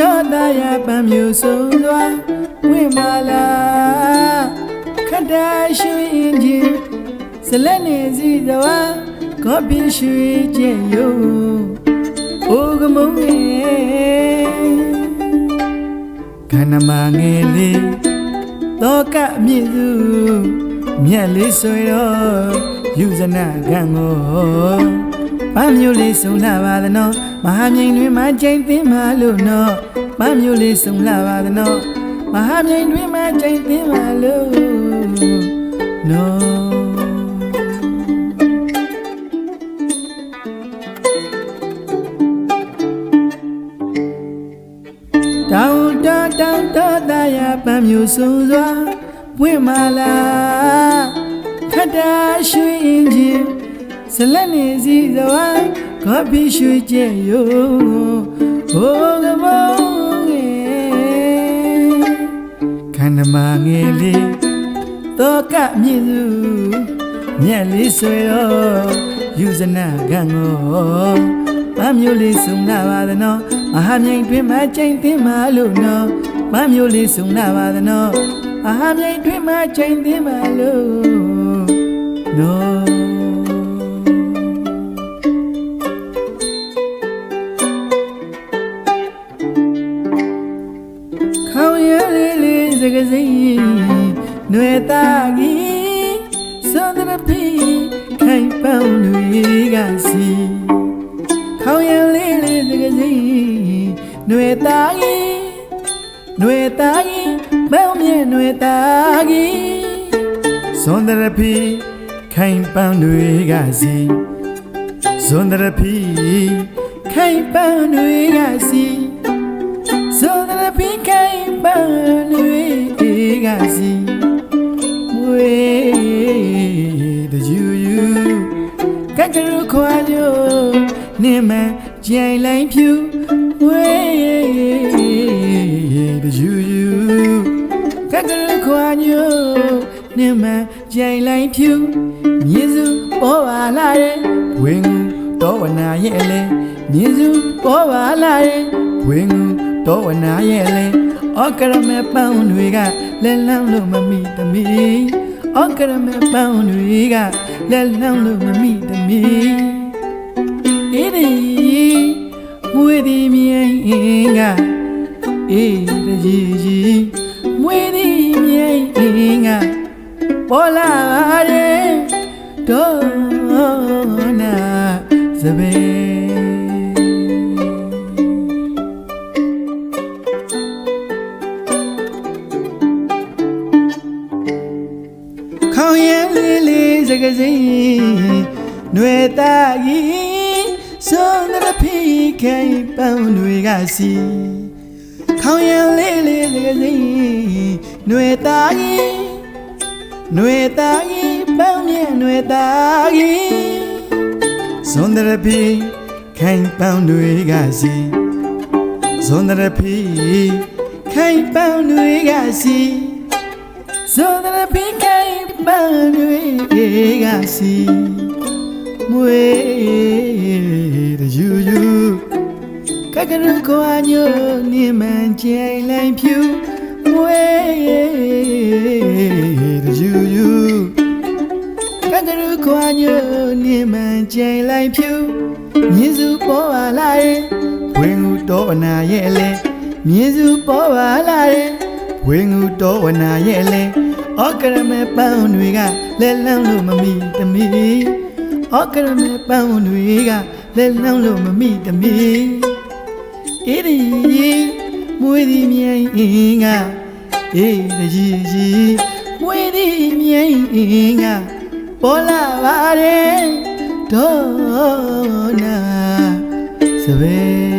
တော်သားရပံမျိုးဆုံးစွာဝိမာလာခတ္တရှိရင်ချင်းဇလက်နေစီသောကောပိရှိကျင်ယိုအိုကမုံငယ်ခန္ဓာမငယ်လေးတောကမြင့်စုမြက်လေးဆွေတော့ယူဇနာခံကို ပန်းမျိုးလေးဆုံလာပါသနော်မဟာမြိန်တွင်မှကျိန်သိမ်းမှလို့နော်ပန်းမျိုးလေးဆုံလာပါသနော်မဟာမြိန်တွင်မှကျိန်သိမ်းမှလို့နော်တောင်တတောင်တသာရပန်းမျိုးစုံစွာပွင့်မာလာခတ္တရွှေရင်ချင်း ဇလက်နေစီစွာကောပိရွှေကျဲယိုဟိုကမောငယ်ခန္ဓမာငယ်လေးတောကမြင့်စုမြက်လေးဆွေတော့ယူဇနာခံကိုပန်းမျိုးလေးစုံလာပါသနော်မဟာမြိန်တွင်မှချိန်သိမ်းမှလို့နော်ပန်းမျိုးလေးစုံလာပါသနော်မဟာမြိန်တွင်မှချိန်သိမ်းမှလို့နော် ကစီနွေသားကြီးစွန်တဲ့ပြီခိုင်ပေါင်းလူကြီးကစီခေါင်ရလေးလေးတကစီနွေသားကြီးနွေသားကြီးမောင်မြဲနွေသားကြီးစွန်တဲ့ပြီခိုင်ပေါင်းလူကြီးကစီစွန်တဲ့ပြီခိုင်ပေါင်းလူကြီးကစီ ဆိုဒရပိကိုင်ပန်လွေကစီမွေတယူယူကကရခွာညိုနေမကြိုင်လိုက်ဖြူမွေတယူယူကကရခွာညိုနေမကြိုင်လိုက်ဖြူမြေစုပေါ်ပါလာရဲ့ဝင်းတော်ဝနာရဲ့လေမြေစုပေါ်ပါလာရဲ့ဝင်း တော်ဝနာရဲ့လေအော်ကရမဲပန်းတွေကလဲလန်းလို့မမိသမီးအော်ကရမဲပန်းတွေကလဲလန်းလို့မမိသမီးအေးဒီမွေဒီမြိုင်အင်းကအေးတကြီးကြီးမွေဒီမြိုင်အင်းကပေါ်လာတယ်ဒေါနာစပယ် စကစိຫນွေသားကြီးစွန်ဒရဖိခိုင်ပန်းတွေကစီခေါင်းရံလေးလေးစကစိຫນွေသားကြီးຫນွေသားကြီးပန်းမြຫນွေသားကြီးစွန်ဒရဖိခိုင်ပန်းတွေကစီစွန်ဒရဖိခိုင်ပန်းတွေကစီ So that I became bad I see မွေတယူယူကကရကွာညိုနေမှန်ကျိုင်လိုက်ဖြူမွေတယူယူကကရကွာညိုနေမှန်ကျိုင်လိုက်ဖြူမြင်းစုပေါ်ပါလာရဲ့ဝင်းဦးတော်အနာရဲ့လေမြင်းစုပေါ်ပါလာရဲ့ဝင်းဦးတော်အနာရဲ့လေ အော်ကရမဲပန်းတွေကလဲလန်းလို့မမိသမီးအော်ကရမဲပန်းတွေကလဲလန်းလို့မမိသမီးအေးဒီမွေးဒီမြိုင်အင်းကအေးတကြီးကြီးမွေးဒီမြိုင်အင်းကပေါ်လာပါတယ်ဒေါနာစပယ်